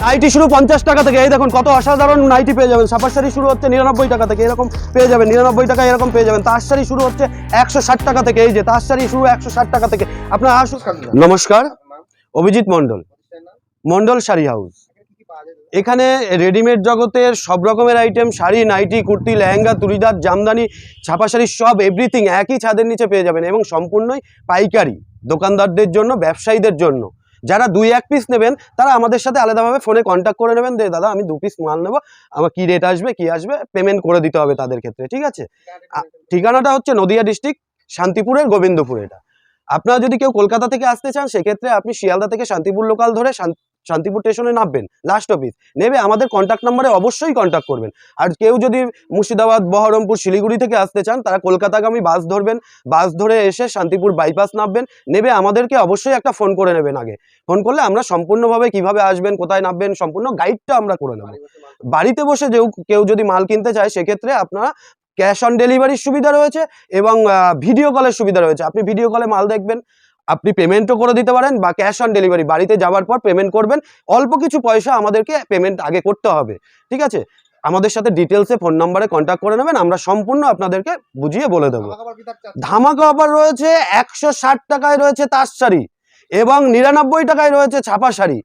Nightie শুরু পঞ্চাশ টাকা থেকে। এই দেখুন কত অসাধারণ নাইটি পেয়ে যাবেন। সাপার শাড়ি শুরু হচ্ছে নিরানব্বই টাকা থেকে। এরকম পেয়ে যাবেন নিরানব্বই টাকা এরকম পেয়ে যাবেন। তার শাড়ি শুরু হচ্ছে একশো ষাট টাকা থেকে। এই যে তার শাড়ি শুরু একশো ষাট টাকা থেকে। আপনার আসুন। নমস্কার অভিজিৎ মন্ডল মন্ডল শাড়ি হাউস। এখানে রেডিমেড জগতের সব রকমের আইটেম শাড়ি নাইটি কুর্তি লেহেঙ্গা চুড়িদার জামদানি ছাপা শাড়ি সব এভরিথিং একই ছাদের নিচে পেয়ে যাবেন এবং সম্পূর্ণই পাইকারি। দোকানদারদের জন্য ব্যবসায়ীদের জন্য। যারা দুই এক পিস নেবেন, তারা আমাদের সাথে আলাদাভাবে ফোনে কন্ট্যাক্ট করে নেবেন, যে, দাদা, আমি দু পিস মাল নেব, আমার কি রেট আসবে, কি আসবে? পেমেন্ট করে দিতে হবে তাদের ক্ষেত্রে, ঠিক আছে? ঠিকানাটা হচ্ছে নদিয়া ডিস্ট্রিক্ট শান্তিপুরের গোবিন্দপুর এটা। আপনারা যদি কেউ কলকাতা থেকে আসতে চান, সেক্ষেত্রে আপনি শিয়ালদা থেকে শান্তিপুর লোকাল ধরে শান্তিপুর স্টেশনে নামবেন লাস্ট অফিস নেবে, আমাদের কন্ট্যাক্ট নাম্বারে অবশ্যই কন্ট্যাক্ট করবেন। আর কেউ যদি মুর্শিদাবাদ, বহরমপুর, শিলিগুড়ি থেকে আসতে চান, তারা কলকাতাগামী বাস ধরবেন, বাস ধরে এসে শান্তিপুর বাইপাস নামবেন। নেবে, আমাদেরকে অবশ্যই একটা ফোন করে নেবেন আগে। ফোন করলে আমরা সম্পূর্ণভাবে কীভাবে আসবেন, কোথায় নামবেন, সম্পূর্ণ গাইডটা আমরা করে নেব। বাড়িতে বসে যেও কেউ যদি মাল কিনতে চায়, সেক্ষেত্রে আপনারা ক্যাশ অন ডেলিভারির সুবিধা রয়েছে এবং ভিডিও কলের সুবিধা রয়েছে। আপনি ভিডিও কলে মাল দেখবেন। আপনি পেমেন্টও করে দিতে পারেন বা ক্যাশ অন ডেলিভারি বাড়িতে যাওয়ার পর পেমেন্ট করবেন। অল্প কিছু পয়সা আমাদেরকে পেমেন্ট আগে করতে হবে ঠিক আছে? আমাদের সাথে ডিটেলসে ফোন নাম্বারে কন্ট্যাক্ট করে নেবেন আমরা সম্পূর্ণ আপনাদেরকে বুঝিয়ে বলে দেবো। ধামাকা অফার রয়েছে একশো ষাট টাকায় রয়েছে তাস শাড়ি এবং নিরানব্বই টাকায় রয়েছে ছাপা শাড়ি।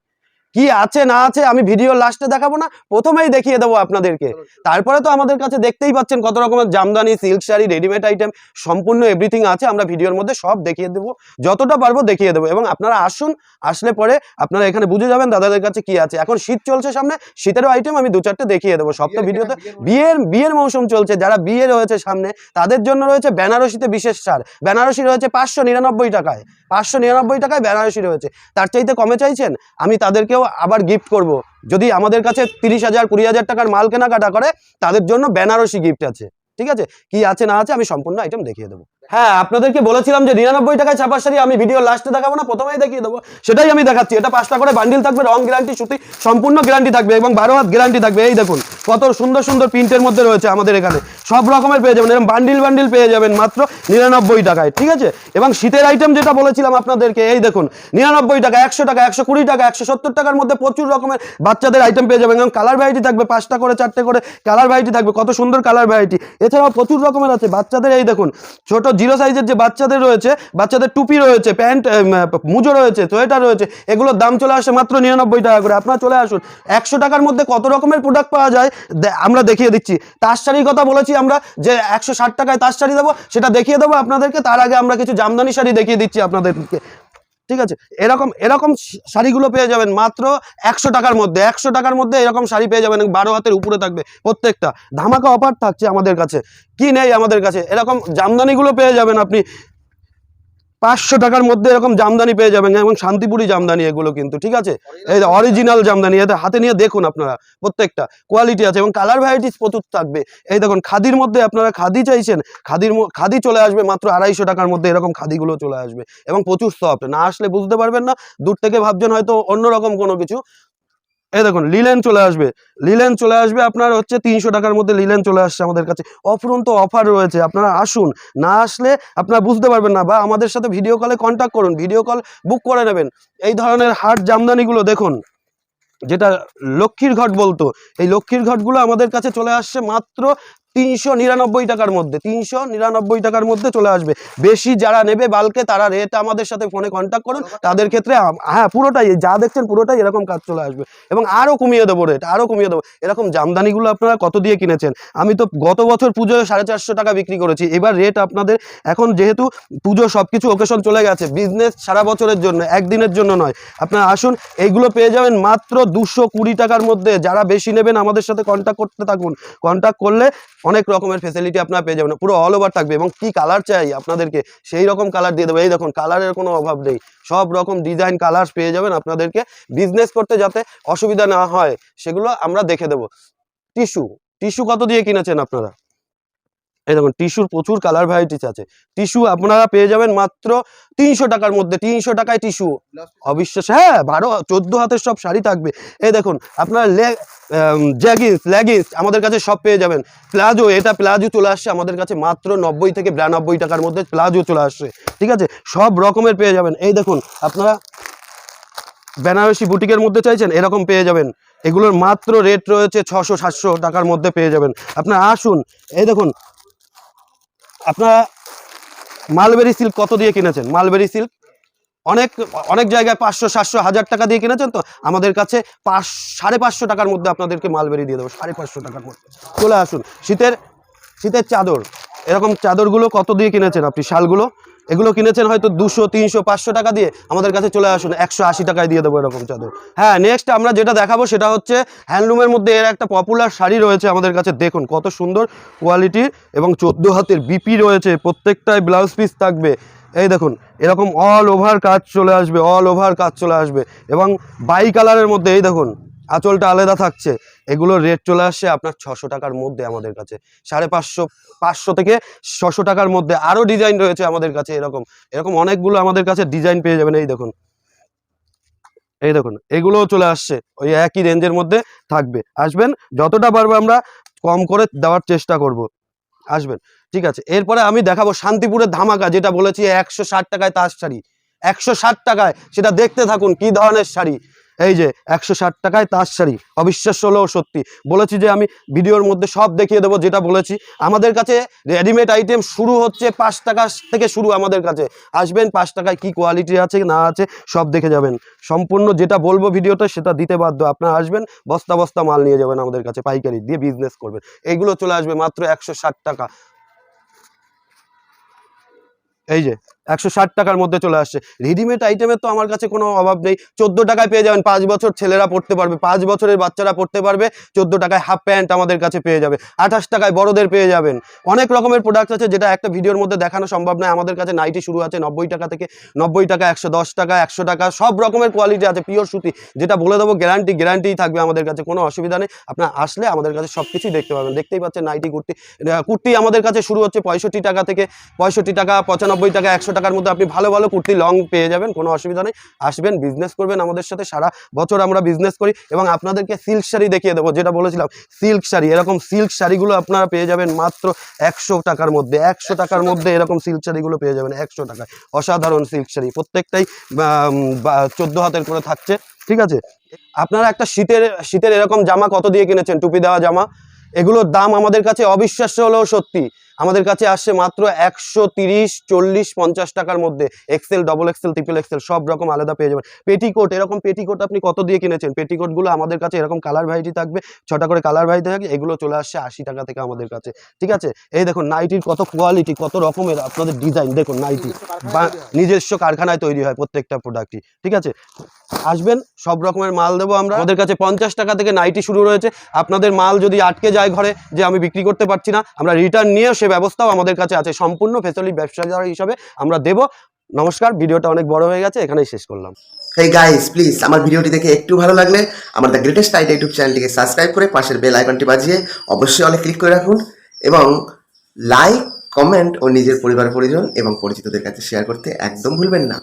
কি আছে না আছে আমি ভিডিও লাস্টে দেখাবো না প্রথমেই দেখিয়ে দেবো আপনাদেরকে। তারপরে তো আমাদের কাছে দেখতেই পাচ্ছেন কত রকমের jamdani silk sari readymade item সম্পূর্ণ এভরিথিং আছে আমরা ভিডিওর মধ্যে সব দেখিয়ে দেবো। যতটা পারব দেখিয়ে দেবো এবং আপনারা আসুন আসলে পরে আপনারা এখানে বুঝে যাবেন দাদাদের কাছে কি আছে। এখন শীত চলছে সামনে শীতেরও আইটেম আমি দু চারটে দেখিয়ে দেবো। সব তো ভিডিওতে বিয়ের বিয়ের মৌসুম চলছে যারা বিয়ে রয়েছে সামনে তাদের জন্য রয়েছে বেনারসিতে বিশেষ ছাড়। বেনারসি রয়েছে পাঁচশো নিরানব্বই টাকায় পাঁচশো নিরানব্বই টাকায় বেনারসি রয়েছে। তার চাইতে কমে চাইছেন? আমি তাদেরকেও আবার গিফট করব। যদি আমাদের কাছে তিরিশ হাজার, কুড়ি হাজার টাকার মাল কেনাকাটা করে, তাদের জন্য বেনারসি গিফট আছে। ঠিক আছে? কি আছে না আছে আমি সম্পূর্ণ আইটেম দেখিয়ে দেবো। হ্যাঁ আপনাদেরকে বলেছিলাম যে নিরানব্বই টাকায় ছাপার শাড়ি আমি ভিডিও লাস্টে দেখাবো না, প্রথমেই দেখিয়ে দেবো। সেটাই আমি দেখাচ্ছি। এটা পাঁচটা করে বান্ডিল থাকবে, রং গ্যারান্টি সুতি, সম্পূর্ণ গ্যারান্টি থাকবে এবং বারো হাত গ্যারান্টি থাকবে। এই দেখুন, কত সুন্দর সুন্দর প্রিন্টের মধ্যে রয়েছে আমাদের এখানে। সব রকমের পেয়ে যাবেন, এরকম বান্ডিল বান্ডিল পেয়ে যাবেন মাত্র নিরানব্বই টাকায়, ঠিক আছে? এবং শীতের আইটেম যেটা বলেছিলাম আপনাদেরকে, এই দেখুন, নিরানব্বই টাকা, একশো টাকা, একশো কুড়ি টাকা, একশো সত্তর টাকার মধ্যে প্রচুর রকমের বাচ্চাদের আইটেম পেয়ে যাবেন। এবং কালার ভ্যারাইটি থাকবে, পাঁচটা করে, চারটে করে কালার ভ্যারাইটি থাকবে, কত সুন্দর কালার ভ্যারাইটি এছাড়াও প্রচুর রকমের আছে বাচ্চাদের, এই দেখুন, ছোট জিরো সাইজের যে বাচ্চাদের রয়েছে, বাচ্চাদের টুপি রয়েছে, প্যান্ট মুজো রয়েছে, সোয়েটার রয়েছে, এগুলোর দাম চলে আসে মাত্র নিরানব্বই টাকা করে। আপনারা চলে আসুন। একশো টাকার মধ্যে কত রকমের প্রোডাক্ট পাওয়া যায় আমরা দেখিয়ে দিচ্ছি। তার শাড়ির কথা বলেছি আমরা যে একশো ষাট টাকায় তার শাড়ি দেবো, সেটা দেখিয়ে দেবো আপনাদেরকে। তার আগে আমরা কিছু জামদানি শাড়ি দেখিয়ে দিচ্ছি আপনাদেরকে। ঠিক আছে? এরকম এরকম শাড়িগুলো পেয়ে যাবেন মাত্র একশো টাকার মধ্যে, একশো টাকার মধ্যে এরকম শাড়ি পেয়ে যাবেন, বারো হাতের উপরে থাকবে প্রত্যেকটা। ধামাকা অফার থাকছে আমাদের কাছে, কি নেই আমাদের কাছে? এরকম জামদানিগুলো পেয়ে যাবেন আপনি পাঁচশো টাকার মধ্যে এরকম জামদানি পেয়ে যাবেন এবং শান্তিপুরি জামদানি এগুলো কিন্তু, ঠিক আছে? এই অরিজিনাল জামদানি, এটা হাতে নিয়ে দেখুন আপনারা, প্রত্যেকটা কোয়ালিটি আছে এবং কালার ভ্যারাইটিস প্রচুর থাকবে। এই দেখুন, খাদির মধ্যে আপনারা খাদি চাইছেন, খাদির খাদি চলে আসবে মাত্র আড়াইশো টাকার মধ্যে এরকম খাদিগুলো চলে আসবে এবং প্রচুর সফট না আসলে বুঝতে পারবেন না, দূর থেকে ভাবছেন হয়তো অন্যরকম কোনো কিছু। এই দেখুন লিলেন চলে আসবে। লিলেন চলে আসবে আপনার হচ্ছে তিনশো টাকার মধ্যে লিলেন চলে আসছে আমাদের কাছে। অফুরন্ত অফার রয়েছে, আপনারা আসুন। না আসলে আপনারা বুঝতে পারবেন না বা আমাদের সাথে ভিডিও কলে কন্ট্যাক্ট করুন ভিডিও কল বুক করে নেবেন। এই ধরনের হাট জামদানিগুলো দেখুন, যেটা লক্ষ্মীর ঘট বলতো। এই লক্ষ্মীর ঘটগুলো আমাদের কাছে চলে আসছে মাত্র তিনশো নিরানব্বই টাকার মধ্যে, তিনশো নিরানব্বই টাকার মধ্যে চলে আসবে। বেশি যারা নেবে বালকে তারা রেট আমাদের সাথে ফোনে কন্ট্যাক্ট করুন। তাদের ক্ষেত্রে হ্যাঁ পুরোটাই, যা দেখছেন পুরোটাই এরকম কাজ চলে আসবে। এবং আরও কমিয়ে দেবো রেট আরও কমিয়ে দেবো। এরকম জামদানিগুলো আপনারা কত দিয়ে কিনেছেন? আমি তো গত বছর পুজোয় সাড়ে চারশো টাকা বিক্রি করেছি। এবার রেট আপনাদের, এখন যেহেতু পুজো সব কিছু ওকেশন চলে গেছে বিজনেস সারা বছরের জন্য, একদিনের জন্য নয়। আপনারা আসুন, এইগুলো পেয়ে যাবেন মাত্র দুশো কুড়ি টাকার মধ্যে। যারা বেশি নেবেন আমাদের সাথে কন্ট্যাক্ট করতে থাকুন। কন্ট্যাক্ট করলে অনেক রকমের ফেসিলিটি আপনারা পেয়ে যাবেন। পুরো অল ওভার থাকবে এবং কি কালার চাই আপনাদেরকে সেই রকম কালার দিয়ে দেবো। এই দেখুন কালারের কোনো অভাব নেই। সব রকম ডিজাইন কালার পেয়ে যাবেন আপনাদেরকে। বিজনেস করতে যাতে অসুবিধা না হয়, সেগুলো আমরা দেখে দেবো। টিস্যু টিস্যু কত দিয়ে কিনেছেন আপনারা? এই দেখুন টিস্যুর প্রচুর কালার ভ্যারাইটিস আছে। টিস্যু আপনারা পেয়ে যাবেন মাত্র তিনশো টাকার মধ্যে, তিনশো টাকায় টিস্যু অবিশ্বাস হ্যাঁ বারো, চোদ্দ হাতের সব শাড়ি থাকবে। এই দেখুন, আপনার জ্যাগিন্স লেগিংস আমাদের কাছে সব পেয়ে যাবেন। প্লাজো এটা প্লাজো চলে আসছে আমাদের কাছে মাত্র নব্বই থেকে বিরানব্বই টাকার মধ্যে প্লাজো চলে আসছে, ঠিক আছে? সব রকমের পেয়ে যাবেন। এই দেখুন, আপনারা বেনারসি বুটিকের মধ্যে চাইছেন, এরকম পেয়ে যাবেন। এগুলোর মাত্র রেট রয়েছে ছশো, সাতশো টাকার মধ্যে পেয়ে যাবেন। আপনারা আসুন, এই দেখুন আপনারা মালবেরি সিল্ক কত দিয়ে কিনেছেন? মালবেরি সিল্ক অনেক অনেক জায়গায় পাঁচশো, সাতশো, হাজার টাকা দিয়ে কিনেছেন তো? আমাদের কাছে পাঁচ, সাড়ে পাঁচশো টাকার মধ্যে আপনাদেরকে মালবেরি দিয়ে দেবো, সাড়ে পাঁচশো টাকার মধ্যে। চলে আসুন, শীতের শীতের চাদর, এরকম চাদরগুলো কত দিয়ে কিনেছেন আপনি? শালগুলো? এগুলো কিনেছেন হয়তো দুশো, তিনশো, পাঁচশো টাকা দিয়ে। আমাদের কাছে চলে আসুন, একশো আশি টাকায় দিয়ে দেবো এরকম চাদর। হ্যাঁ নেক্সট আমরা যেটা দেখাবো সেটা হচ্ছে হ্যান্ডলুমের মধ্যে এর একটা পপুলার শাড়ি রয়েছে আমাদের কাছে। দেখুন কত সুন্দর কোয়ালিটির এবং চোদ্দ হাতের বিপি রয়েছে প্রত্যেকটায় ব্লাউজ পিস থাকবে। এই দেখুন, এরকম অল ওভার কাজ চলে আসবে অল ওভার কাজ চলে আসবে। এবং বাই কালারের মধ্যে এই দেখুন আঁচলটা আলাদা থাকছে। এগুলোর রেট চলে আসছে আপনার ছশো টাকার মধ্যে আমাদের কাছে। সাড়ে পাঁচশো পাঁচশো থেকে ছশো টাকার মধ্যে আরও ডিজাইন রয়েছে আমাদের কাছে এরকম। এরকম অনেকগুলো আমাদের কাছে ডিজাইন পেয়ে যাবেন, এই দেখুন। এই দেখুন, এগুলোও চলে আসছে। ওই একই রেঞ্জের মধ্যে থাকবে। আসবেন, যতটা পারব আমরা কম করে দেওয়ার চেষ্টা করব। আসবেন, ঠিক আছে। এরপরে আমি দেখাবো শান্তিপুরের ধামাকা, যেটা বলেছি একশো ষাট টাকায় তার শাড়ি। একশো ষাট টাকায়, সেটা দেখতে থাকুন কি ধরনের শাড়ি। এই যে একশো ষাট টাকায় তার শাড়ি অবিশ্বাস্য হলেও সত্যি। বলেছি যে আমি ভিডিওর মধ্যে সব দেখিয়ে দেবো যেটা বলেছি। আমাদের কাছে রেডিমেড আইটেম শুরু হচ্ছে পাঁচ টাকা থেকে শুরু আমাদের কাছে। আসবেন, পাঁচ টাকায় কি কোয়ালিটি আছে, না আছে, সব দেখে যাবেন। সম্পূর্ণ যেটা বলব ভিডিওতে, সেটা দিতে বাধ্য আপনারা আসবেন, বস্তা বস্তা মাল নিয়ে যাবেন আমাদের কাছে, পাইকারি দিয়ে বিজনেস করবেন। এইগুলো চলে আসবে মাত্র একশো ষাট টাকা। এই যে একশো ষাট টাকার মধ্যে চলে আসছে। রেডিমেড আইটেমের তো আমার কাছে কোনো অভাব নেই। চোদ্দ টাকায় পেয়ে যাবেন। পাঁচ বছর ছেলেরা পড়তে পারবে। পাঁচ বছরের বাচ্চারা পড়তে পারবে। চোদ্দ টাকায় হাফ প্যান্ট আমাদের কাছে পেয়ে যাবে। আঠাশ টাকায় বড়দের পেয়ে যাবেন। অনেক রকমের প্রোডাক্ট আছে যেটা একটা ভিডিওর মধ্যে দেখানো সম্ভব নয়। আমাদের কাছে নাইটি শুরু আছে নব্বই টাকা থেকে নব্বই টাকা, একশো দশ টাকা, একশো টাকা, সব রকমের কোয়ালিটি আছে। পিওর সুতি। যেটা বলে দেবো গ্যারান্টি গ্যারান্টিই থাকবে আমাদের কাছে। কোনো অসুবিধা নেই। আপনার আসলে আমাদের কাছে সব কিছুই দেখতে পাবেন। দেখতেই পাচ্ছেন নাইটি কুর্তি। কুর্তি আমাদের কাছে শুরু হচ্ছে পঁয়ষট্টি টাকা থেকে। পঁয়ষট্টি টাকা, পঁচানব্বই টাকা, একশো টাকার মধ্যে আপনি ভালো ভালো কুর্তি লং পেয়ে যাবেন, কোনো অসুবিধা নেই। আসবেন বিজনেস করবেন আমাদের সাথে সারা বছর আমরা বিজনেস করি এবং আপনাদেরকে সিল্ক শাড়ি দেখিয়ে দেবো, যেটা বলেছিলাম সিল্ক শাড়ি, এরকম সিল্ক শাড়িগুলো আপনারা পেয়ে যাবেন মাত্র একশো টাকার মধ্যে, একশো টাকার মধ্যে এরকম সিল্ক শাড়িগুলো পেয়ে যাবেন, একশো টাকায়। অসাধারণ সিল্ক শাড়ি, প্রত্যেকটাই চোদ্দ হাতের করে থাকছে, ঠিক আছে? আপনারা একটা শীতের শীতের এরকম জামা কত দিয়ে কিনেছেন? টুপি দেওয়া জামা, এগুলোর দাম আমাদের কাছে অবিশ্বাস্য হলেও সত্যি। আমাদের কাছে আসছে মাত্র একশো তিরিশ, চল্লিশ, পঞ্চাশ টাকার মধ্যে। XL double XL triple XL সব রকম আলাদা পেয়ে যাবেন। পেটিকোট এরকম পেটিকোট আপনি কত দিয়ে কিনেছেন? পেটিকোটগুলো আমাদের কাছে এরকম কালার ভ্যারাইটি থাকবে, ছটা করে কালার ভ্যারাইটি থাকে এগুলো চলে আসছে আশি টাকা থেকে আমাদের কাছে। ঠিক আছে? এই দেখুন নাইটির কত কোয়ালিটি কত রকমের আপনাদের ডিজাইন দেখুন নাইটি বা নিজস্ব কারখানায় তৈরি হয় প্রত্যেকটা প্রোডাক্টই ঠিক আছে? আসবেন, সব রকমের মাল দেবো আমরা। আমাদের কাছে পঞ্চাশ টাকা থেকে নাইটি শুরু রয়েছে। আপনাদের মাল যদি আটকে যায় ঘরে, যে আমি বিক্রি করতে পারছি না, আমরা রিটার্ন নিয়ে সে ব্যবস্থাও আমাদের কাছে আছে। সম্পূর্ণ ফেসিলিটি ব্যবসাদার হিসাবে আমরা দেব। নমস্কার, ভিডিওটা অনেক বড় হয়ে গেছে, এখানেই শেষ করলাম। হে গাইস প্লিজ আমার ভিডিওটি দেখে একটু ভালো লাগলে আমার দ্য গ্রেটেস্ট আইডিয়া ইউটিউব চ্যানেলটিকে সাবস্ক্রাইব করে পাশের বেল আইকনটি বাজিয়ে অবশ্যই অনেক ক্লিক করে রাখুন এবং লাইক কমেন্ট ও নিজের পরিবার পরিজন এবং পরিচিতদের কাছে শেয়ার করতে একদম ভুলবেন না।